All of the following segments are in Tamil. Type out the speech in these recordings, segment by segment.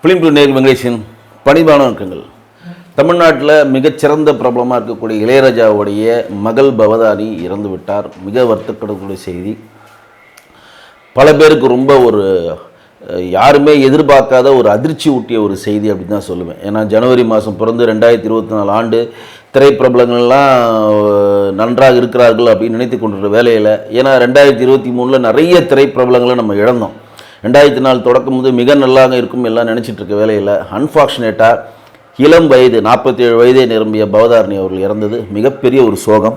ஃபிலிம் டூ நேர் வெங்கடேஷன் பணிபான வணக்கங்கள் தமிழ்நாட்டில் மிகச்சிறந்த பிரபலமாக இருக்கக்கூடிய இளையராஜாவுடைய மகள் பவதாரி இறந்து விட்டார். மிக வருத்தப்படக்கூடிய செய்தி. பல பேருக்கு ரொம்ப ஒரு யாருமே எதிர்பார்க்காத ஒரு அதிர்ச்சி ஊட்டிய ஒரு செய்தி அப்படின்னு தான் சொல்லுவேன். ஏன்னா ஜனவரி மாதம் பிறந்து ரெண்டாயிரத்தி இருபத்தி நாலு ஆண்டு திரைப்பிரபலங்கள்லாம் நன்றாக இருக்கிறார்கள் அப்படின்னு நினைத்து கொண்டிருக்கிற வேலையில் ஏன்னா ரெண்டாயிரத்தி இருபத்தி மூணில் நிறைய திரைப்பிரபலங்களை நம்ம இழந்தோம். ரெண்டாயிரத்தி நாலு தொடக்கம் போது மிக நல்லாக இருக்கும் எல்லாம் நினச்சிட்டு இருக்க வேலையில். அன்ஃபார்ச்சுனேட்டாக இளம் வயது நாற்பத்தி ஏழு வயதை நிரம்பிய பவதாரணி அவர்கள் இறந்தது. மிகப்பெரிய ஒரு சோகம்.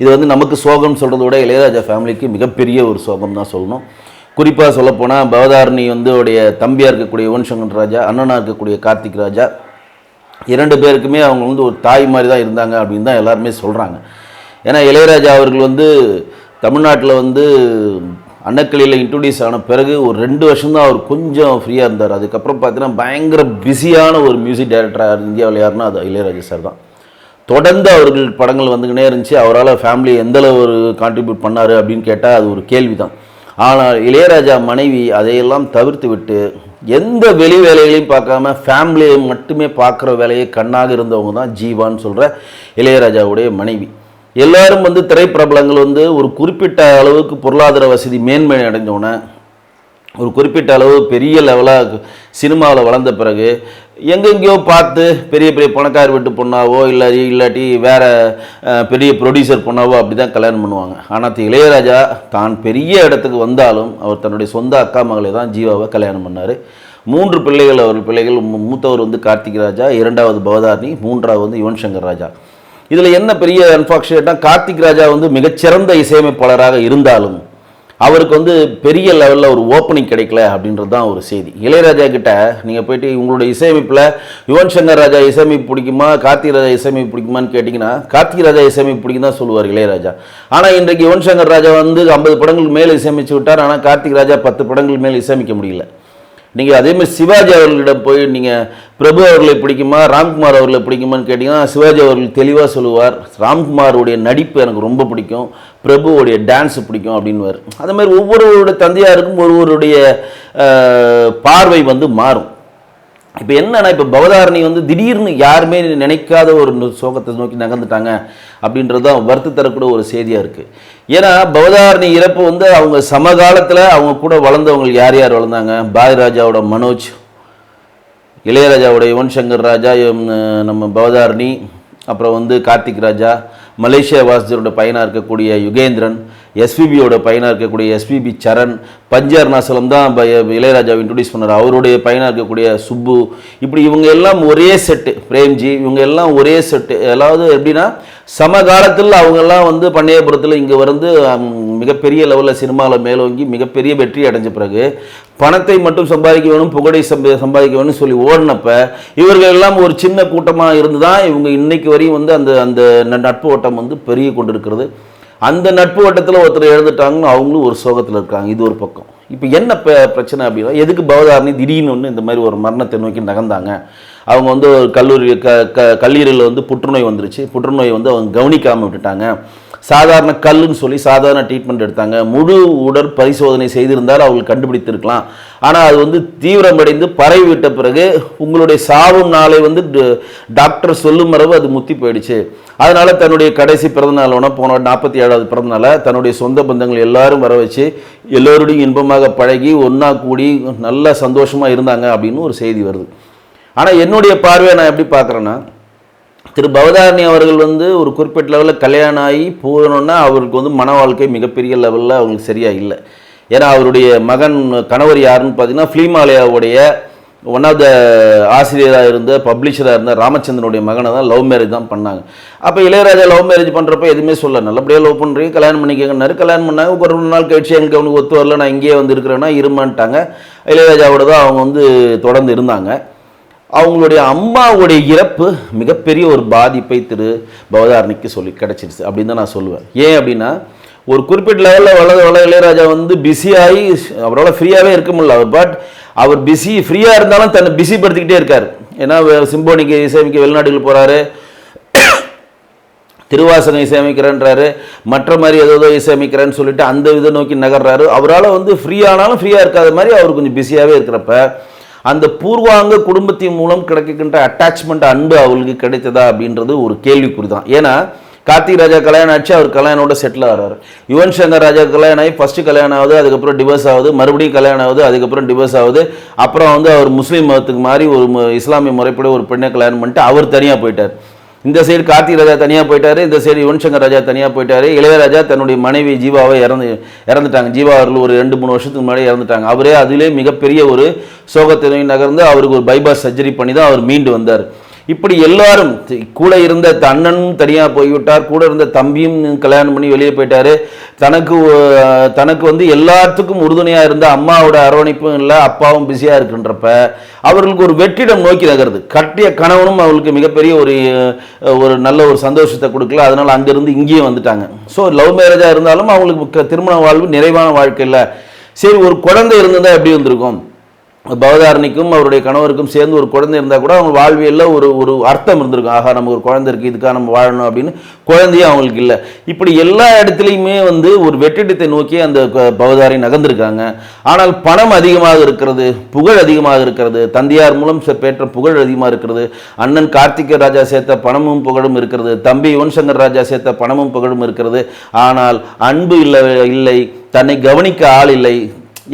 இது வந்து நமக்கு சோகம் சொல்கிறத விட இளையராஜா ஃபேமிலிக்கு மிகப்பெரிய ஒரு சோகம் தான் சொல்லணும். குறிப்பாக சொல்லப்போனால் பவதாரணி வந்து உடைய தம்பியாக இருக்கக்கூடிய யுவன் சங்கர் ராஜா அண்ணனாக இருக்கக்கூடிய கார்த்திக் ராஜா இரண்டு பேருக்குமே அவங்க வந்து ஒரு தாய் மாதிரி தான் இருந்தாங்க அப்படின்னு தான் எல்லாருமே சொல்கிறாங்க ஏன்னா இளையராஜா அவர்கள் வந்து தமிழ்நாட்டில் வந்து அன்னக்கிளியில் இன்ட்ரடியூஸ் ஆன பிறகு ஒரு ரெண்டு வருஷம் தான் அவர் கொஞ்சம் ஃப்ரீயாக இருந்தார். அதுக்கப்புறம் பார்த்தீங்கன்னா பயங்கர பிஸியான ஒரு மியூசிக் டைரக்டராக இந்தியாவில் யாருன்னா அது இளையராஜா சார் தான். தொடர்ந்து அவர்கள் படங்கள் வந்துக்கினே இருந்துச்சு. அவரால் ஃபேமிலி எந்தளவு ஒரு கான்ட்ரிபியூட் பண்ணார் அப்படின்னு கேட்டால் அது ஒரு கேள்வி தான் ஆனால் இளையராஜா மனைவி அதையெல்லாம் தவிர்த்து விட்டு எந்த வெளி வேலைகளையும் பார்க்காம ஃபேமிலியை மட்டுமே பார்க்குற வேலையை கண்ணாக இருந்தவங்க தான் ஜீவான்னு சொல்கிற இளையராஜாவுடைய மனைவி. எல்லாரும் வந்து திரைப்பிரபலங்கள் வந்து ஒரு குறிப்பிட்ட அளவுக்கு பொருளாதார வசதி மேன்மை அடைஞ்சோன்னே ஒரு குறிப்பிட்ட அளவு பெரிய லெவலாக சினிமாவில் வளர்ந்த பிறகு எங்கெங்கேயோ பார்த்து பெரிய பெரிய பணக்கார வீட்டு பொண்ணாவோ இல்லை இல்லாட்டி வேற பெரிய ப்ரொடியூசர் பொண்ணாவோ அப்படி தான் கல்யாணம் பண்ணுவாங்க. ஆனால் இளையராஜா தான் பெரிய இடத்துக்கு வந்தாலும் அவர் தன்னுடைய சொந்த அக்கா மகளை தான் ஜீவாவை கல்யாணம் பண்ணார். மூன்று பிள்ளைகள் அவர் பிள்ளைகள் மூ- மூத்தவர் வந்து கார்த்திக் ராஜா இரண்டாவது பவதாரணி மூன்றாவது வந்து யுவன் சங்கர் ராஜா. இதில் என்ன பெரிய அன்ஃபார்ச்சுனேட்னா கார்த்திக் ராஜா வந்து மிகச்சிறந்த இசையமைப்பாளராக இருந்தாலும் அவருக்கு வந்து பெரிய லெவலில் ஒரு ஓப்பனிங் கிடைக்கல அப்படின்றது தான் ஒரு செய்தி. இளையராஜா கிட்ட நீங்கள் போயிட்டு உங்களுடைய இசையமைப்பில் யுவன் சங்கர் ராஜா இசையமைப்பு பிடிக்குமா கார்த்திக் ராஜா இசையமைப்பு பிடிக்குமான்னு கேட்டிங்கன்னா கார்த்திக் ராஜா இசையமைப்பு பிடிக்கும் தான் சொல்லுவார் இளையராஜா. ஆனால் இன்றைக்கு யுவன் சங்கர் ராஜா வந்து ஐம்பது படங்கள் மேல் இசையமைச்சு விட்டார் ஆனால் கார்த்திக் ராஜா பத்து படங்கள் மேல் இசையமைக்க முடியல. நீங்கள் அதேமாதிரி சிவாஜி அவர்களிடம் போய் நீங்கள் பிரபு அவர்களை பிடிக்குமா ராம்குமார் அவர்களை பிடிக்குமான்னு கேட்டிங்கன்னா சிவாஜி அவர்கள் தெளிவாக சொல்லுவார் ராம்குமாருடைய நடிப்பு எனக்கு ரொம்ப பிடிக்கும் பிரபுவோடைய டான்ஸ் பிடிக்கும் அப்படின்னுவார். அதே மாதிரி ஒவ்வொருவருடைய தந்தையாருக்கும் ஒருவருடைய பார்வை வந்து மாறும். இப்போ என்னன்னா இப்போ பவதாரணி வந்து திடீர்னு யாருமே நினைக்காத ஒரு நு- சோகத்தை நோக்கி நகர்ந்துட்டாங்க அப்படின்றது தான் வருத்து தரக்கூட ஒரு செய்தியாக இருக்குது ஏன்னா பவதாரணி இறப்பு வந்து அவங்க சமகாலத்தில் அவங்க கூட வளர்ந்தவங்க யார் யார் வளர்ந்தாங்க? பாரதிராஜாவோட மனோஜ் இளையராஜாவோட யுவன் சங்கர் ராஜா நம்ம பவதாரணி அப்புறம் வந்து கார்த்திக் ராஜா மலேசியா வாசிஜரோட பையனாக இருக்கக்கூடிய யுகேந்திரன் எஸ்பிபியோட பையனாக இருக்கக்கூடிய எஸ்பிபி சரண் பஞ்சார் நாசலம் தான் ப- இளையராஜாவை இன்ட்ரடியூஸ் பண்ணார். அவருடைய பையனாக இருக்கக்கூடிய சுப்பு. இப்படி இவங்க எல்லாம் ஒரே செட்டு பிரேம்ஜி இவங்க எல்லாம் ஒரே செட்டு அதாவது எப்படின்னா சமகாலத்தில் அவங்கெல்லாம் வந்து பண்ணையபுரத்தில் இங்கே வந்து மிகப்பெரிய லெவலில் சினிமாவில் மேலோங்கி மிகப்பெரிய வெற்றி அடைஞ்ச பிறகு பணத்தை மட்டும் சம்பாதிக்க வேணும் புகழை சம்ப சம்பாதிக்க வேணும்னு சொல்லி ஓடினப்ப இவர்கள் எல்லாம் ஒரு சின்ன கூட்டமாக இருந்து தான் இவங்க இன்னைக்கு வரையும் வந்து அந்த அந்த நட்பு ஓட்டம் வந்து பெருகி கொண்டிருக்கிறது. அந்த நட்பு வட்டத்தில் ஒருத்தர் எழுந்துட்டாங்கன்னு அவங்களும் ஒரு சோகத்தில் இருக்காங்க. இது ஒரு பக்கம். இப்போ என்ன ப- பிரச்சனை அப்படின்னா எதுக்கு பவதாரணி திடீர்னு ஒன்று இந்த மாதிரி ஒரு மரணத்தை நோக்கி நகர்ந்தாங்க? அவங்க வந்து ஒரு கல்லூரி க க கல்லீரலில் வந்து புற்றுநோய் வந்துருச்சு. புற்றுநோய் வந்து அவங்க கவனிக்காமல் விட்டுட்டாங்க. சாதாரண கல்லுன்னு சொல்லி சாதாரண ட்ரீட்மெண்ட் எடுத்தாங்க. முழு உடற் பரிசோதனை செய்திருந்தால் அவங்களுக்கு கண்டுபிடித்திருக்கலாம். ஆனால் அது வந்து தீவிரமடைந்து பரவி விட்ட பிறகு உங்களுடைய சாவும் நாளை வந்து ட- டாக்டர் சொல்லும் மரபு அது முத்தி போயிடுச்சு. அதனால் தன்னுடைய கடைசி பிறந்தநாளோட போன நாற்பத்தி ஏழாவது பிறந்தநாள தன்னுடைய சொந்த பந்தங்கள் எல்லாரும் வர வச்சு எல்லோருடையும் இன்பமாக பழகி ஒன்றா கூடி நல்ல சந்தோஷமாக இருந்தாங்க அப்படின்னு ஒரு செய்தி வருது. ஆனால் என்னுடைய பார்வையை நான் எப்படி பார்க்குறேன்னா திரு பவதாரணி அவர்கள் வந்து ஒரு குறிப்பிட்ட லெவலில் கல்யாணம் ஆகி போகணுன்னா அவருக்கு வந்து மன வாழ்க்கை மிகப்பெரிய லெவலில் அவங்களுக்கு சரியாக இல்லை. ஏன்னா அவருடைய மகன் கணவர் யாருன்னு பார்த்தீங்கன்னா ஃபிலிமாலயாவுடைய ஒன் ஆஃப் த ஆசிரியராக இருந்த பப்ளிஷராக இருந்த ராமச்சந்திரனுடைய மகனை தான் லவ் மேரேஜ் தான் பண்ணாங்க. அப்போ இளையராஜா லவ் மேரேஜ் பண்ணுறப்ப எதுவுமே சொல்ல நல்லபடியாக லவ் பண்ணுறீங்க கல்யாணம் பண்ணிக்கங்கன்னாரு. கல்யாணம் பண்ணாங்க ஒரு ரெண்டு நாள் கழிச்சு எனக்கு அவனுக்கு ஒத்து வரல நான் இங்கேயே வந்து இருக்கிறேன்னா இருமான்ட்டாங்க. இளையராஜாவோட தான் அவங்க வந்து தொடர்ந்து இருந்தாங்க. அவங்களுடைய அம்மாவுடைய இறப்பு மிகப்பெரிய ஒரு பாதிப்பை திரு பவதாரணிக்கு சொல்லி கிடச்சிருச்சு. அப்படின்னு தான் நான் சொல்லுவேன். ஏன் அப்படின்னா ஒரு குறிப்பிட்ட லெவலில் வளர வள இளையராஜா வந்து பிஸியாகி அவரால் ஃப்ரீயாகவே இருக்க முடியல. அவர் பட் அவர் பிஸி ஃப்ரீயாக இருந்தாலும் தன்னை பிஸி படுத்திக்கிட்டே இருக்கார். ஏன்னா சிம்போனிக்கு இசையமைக்க வெளிநாடுகள் போகிறாரு திருவாசகம் இசையமைக்கிறேன்றாரு. மற்ற மாதிரி ஏதோ ஏதோ இசையமைக்கிறேன்னு சொல்லிட்டு அந்த இதை நோக்கி நகர்றாரு. அவரால் வந்து ஃப்ரீ ஆனாலும் ஃப்ரீயாக இருக்காத மாதிரி அவர் கொஞ்சம் பிஸியாகவே இருக்கிறப்ப அந்த பூர்வாங்க குடும்பத்தின் மூலம் கிடைக்கின்ற அட்டாச்மெண்ட் அன்பு அவளுக்கு கிடைத்ததா அப்படின்றது ஒரு கேள்விக்குறி தான் ஏன்னா கார்த்திக் ராஜா கல்யாணம் ஆச்சு அவர் கல்யாணோட செட்டில் ஆகிறாரு யுவன் சங்கர் ராஜா கல்யாணம் ஆகி ஃபஸ்ட்டு கல்யாணம் ஆகுது அதுக்கப்புறம் டிவோர்ஸ் ஆகுது மறுபடியும் கல்யாணம் ஆகுது அதுக்கப்புறம் டிவோர்ஸ் ஆகுது அப்புறம் வந்து அவர் முஸ்லீம் மதத்துக்கு மாதிரி ஒரு இஸ்லாமிய முறைப்படி ஒரு பெண்ணை கல்யாணம் பண்ணிட்டு அவர் தனியாக போயிட்டார். இந்த சைடு கார்த்திக் ராஜா தனியாக போயிட்டாரு இந்த சைடு யுவன் சங்கர் ராஜா தனியாக போயிட்டாரு. இளையராஜா தன்னுடைய மனைவி ஜீவாவை இறந்து இறந்துட்டாங்க. ஜீவா அவர்கள் ஒரு ரெண்டு மூணு வருஷத்துக்கு முன்னாடி இறந்துட்டாங்க. அவரே அதிலே மிகப்பெரிய ஒரு சோகத்தினை நகர்ந்து அவருக்கு ஒரு பைபாஸ் சர்ஜரி பண்ணி தான் அவர் மீண்டு வந்தார். இப்படி எல்லாரும் கூட இருந்த த- அண்ணனும் தனியாக போய்விட்டார் கூட இருந்த தம்பியும் கல்யாணம் பண்ணி வெளியே போயிட்டாரு. தனக்கு தனக்கு வந்து எல்லாத்துக்கும் உறுதுணையாக இருந்த அம்மாவோட அரவணைப்பும் இல்லை அப்பாவும் பிஸியாக இருக்குன்றப்ப அவர்களுக்கு ஒரு வெற்றிடம் நோக்கி நகருது. கட்டிய கணவனும் அவளுக்கு மிகப்பெரிய ஒரு ஒரு நல்ல ஒரு சந்தோஷத்தை கொடுக்கல. அதனால் அங்கேருந்து இங்கேயும் வந்துட்டாங்க. ஸோ லவ் மேரேஜாக இருந்தாலும் அவங்களுக்கு திருமண வாழ்வு நிறைவான வாழ்க்கை இல்லை. சரி ஒரு குழந்தை இருந்திருந்தா எப்படி வந்திருக்கும்? பவதாரணிக்கும் அவருடைய கணவருக்கும் சேர்ந்து ஒரு குழந்தை இருந்தால் கூட அவங்க வாழ்வியலில் ஒரு ஒரு அர்த்தம் இருந்திருக்கும். ஆகா நமக்கு ஒரு குழந்தை இருக்குது இதுக்காக நம்ம வாழணும் அப்படின்னு குழந்தையும் அவங்களுக்கு இல்லை. இப்படி எல்லா இடத்துலையுமே வந்து ஒரு வெற்றிடத்தை நோக்கி அந்த பவதாரி நகர்ந்திருக்காங்க. ஆனால் பணம் அதிகமாக இருக்கிறது புகழ் அதிகமாக இருக்கிறது தந்தையார் மூலம் பெற்ற புகழ் அதிகமாக இருக்கிறது அண்ணன் கார்த்திக ராஜா சேர்த்த பணமும் புகழும் இருக்கிறது தம்பி யுவன் சங்கர் ராஜா சேர்த்த பணமும் புகழும் இருக்கிறது. ஆனால் அன்பு இல்லை இல்லை தன்னை கவனிக்க ஆள் இல்லை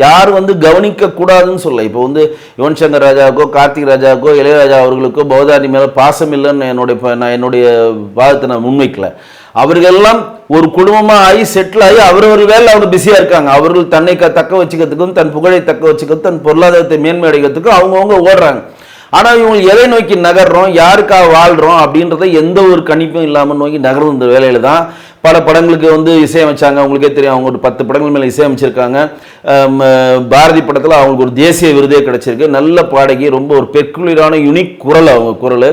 யார் வந்து கவனிக்க கூடாதுன்னு சொல்ல. இப்போ வந்து யுவன் சங்கர் ராஜாவுக்கோ கார்த்திக் ராஜாவுக்கோ இளையராஜா அவர்களுக்கோ பௌதாரி மேலே பாசம் இல்லைன்னு என்னுடைய நான் என்னுடைய வாதத்தை நான் முன்வைக்கல. அவர்களெல்லாம் ஒரு குடும்பமாக ஆகி செட்டில் ஆகி அவரவர் வேலை அவங்க பிஸியாக இருக்காங்க. அவர்கள் தன்னை க தக்க வச்சுக்கிறதுக்கும் தன் புகழை தக்க வச்சுக்கிறதுக்கும் தன் பொருளாதாரத்தை மேன்மை அடைக்கிறதுக்கும் அவங்கவுங்க ஓடுறாங்க. ஆனால் இவங்க எதை நோக்கி நகர்றோம் யாருக்காக வாழ்கிறோம் அப்படின்றத எந்த ஒரு கணிப்பும் இல்லாமல் நோக்கி நகர்ந்த இந்த வேலையில் தான் பல படங்களுக்கு வந்து இசையமைச்சாங்க. அவங்களுக்கே தெரியும் அவங்க ஒரு பத்து படங்கள் மேலே இசையமைச்சிருக்காங்க. பாரதி படத்தில் அவங்களுக்கு ஒரு தேசிய விருதே கிடச்சிருக்கு. நல்ல பாடகி ரொம்ப ஒரு பெக்குலரான யுனிக் குரல் அவங்க குரல்.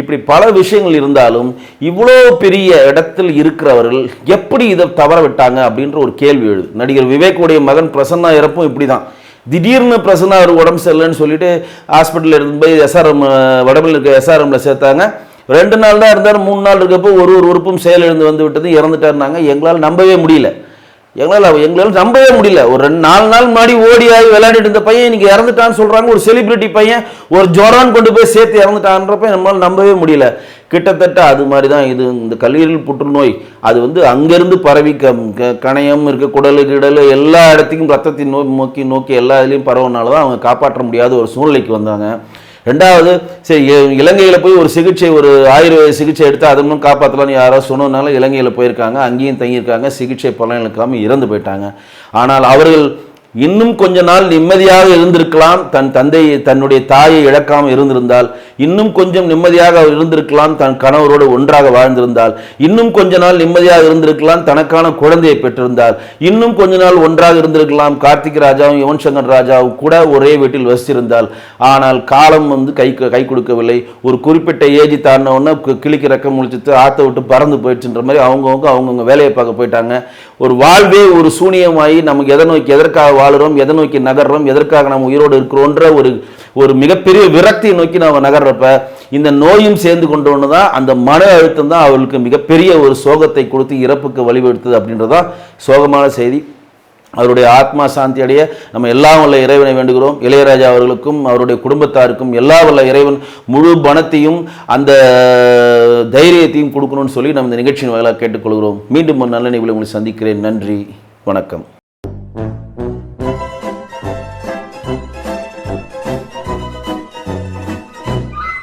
இப்படி பல விஷயங்கள் இருந்தாலும் இவ்வளோ பெரிய இடத்தில் இருக்கிறவர்கள் எப்படி இதை தவற விட்டாங்க அப்படின்ற ஒரு கேள்வி எழுது. நடிகர் விவேக்குடைய மகன் பிரசன்னா இறப்பும் இப்படி தான் திடீர்னு பிரசன்னா அவர் உடம்பு சரியில்லைன்னு சொல்லிட்டு ஹாஸ்பிட்டலில் இருந்து போய் எஸ்ஆர்எம் வடபில் இருக்க எஸ்ஆர்எம்ல சேர்த்தாங்க. ரெண்டு நாள் தான் இருந்தார் மூணு நாள் இருக்கப்போ ஒரு ஒரு உறுப்பும் செயலிழந்து வந்து விட்டது இறந்துட்டாருனாங்க. எங்களால் நம்பவே முடியல. எங்களால் எங்களால் நம்பவே முடியல. ஒரு ரெண்டு நாலு நாள் முன்னாடி ஓடி ஆகி விளையாடிட்டு இருந்த பையன் இன்னைக்கு இறந்துட்டான்னு சொல்கிறாங்க ஒரு செலிபிரிட்டி பையன் ஒரு ஜொரான் கொண்டு போய் சேர்த்து இறந்துட்டான்றப்ப நம்மளால் நம்பவே முடியல. கிட்டத்தட்ட அது மாதிரி தான் இது. இந்த கல்லீரல் புற்றுநோய் அது வந்து அங்கேருந்து பரவி க க- கணையம் இருக்க குடலு கிடலு எல்லா இடத்துக்கும் ரத்தத்தின் நோய் நோக்கி நோக்கி எல்லா இதுலேயும் பரவனால தான் அவங்க காப்பாற்ற முடியாத ஒரு சூழ்நிலைக்கு வந்தாங்க. ரெண்டாவது சரி இ- போய் ஒரு சிகிச்சை ஒரு ஆயுர்வேத சிகிச்சை எடுத்து அது மூலம் காப்பாற்றலாம்னு யாரோ சொன்னதுனால இலங்கையில் போயிருக்காங்க அங்கேயும் தங்கியிருக்காங்க சிகிச்சை பலன் இழக்காமல் இறந்து போயிட்டாங்க. ஆனால் அவர்கள் இன்னும் கொஞ்ச நாள் நிம்மதியாக இருந்திருக்கலாம். தன் தந்தை தன்னுடைய தாயை இழக்காமல் இருந்திருந்தால் இன்னும் கொஞ்சம் நிம்மதியாக அவர் இருந்திருக்கலாம். தன் கணவரோடு ஒன்றாக வாழ்ந்திருந்தால் இன்னும் கொஞ்ச நாள் நிம்மதியாக இருந்திருக்கலாம். தனக்கான குழந்தையை பெற்றிருந்தால் இன்னும் கொஞ்ச நாள் ஒன்றாக இருந்திருக்கலாம். கார்த்திக் ராஜாவும் யுவன் சங்கர் ராஜாவும் கூட ஒரே வீட்டில் வசித்திருந்தால் ஆனால் காலம் வந்து கை கை கொடுக்கவில்லை. ஒரு குறிப்பிட்ட ஏஜ் தாண்டினோடனே கிளிக்கு ரக்கம் முழிச்சிட்டு ஆற்ற விட்டு பறந்து போயிடுச்சுன்ற மாதிரி அவங்கவுங்க அவங்கவுங்க வேலையை பார்க்க போயிட்டாங்க. ஒரு வாழ்வே ஒரு சூனியமாகி நமக்கு எதை நோக்கி எதற்காக வாழுறோம் எதை நோக்கி நகர்றோம் எதற்காக நம்ம உயிரோடு இருக்கிறோன்ற ஒரு ஒரு மிகப்பெரிய விரக்தியை நோக்கி நம்ம நகர்றப்ப இந்த நோயும் சேர்ந்து கொண்டு தான் அந்த மன அழுத்தம் தான் அவர்களுக்கு மிகப்பெரிய ஒரு சோகத்தை கொடுத்து இறப்புக்கு வழிவகுத்தது அப்படின்றதான் சோகமான செய்தி. அவருடைய ஆத்மா சாந்தி அடைய நம்ம எல்லாம் வல்ல இறைவனை வேண்டுகிறோம். இளையராஜா அவர்களுக்கும் அவருடைய குடும்பத்தாருக்கும் எல்லா வல்ல இறைவன் முழு பணத்தையும் அந்த தைரியத்தையும் கொடுக்கணும்னு சொல்லி நம்ம இந்த நிகழ்ச்சியின் வாயிலாக கேட்டுக்கொள்கிறோம். மீண்டும் ஒரு நல்ல நிகழ்வு உங்களை சந்திக்கிறேன். நன்றி. வணக்கம்.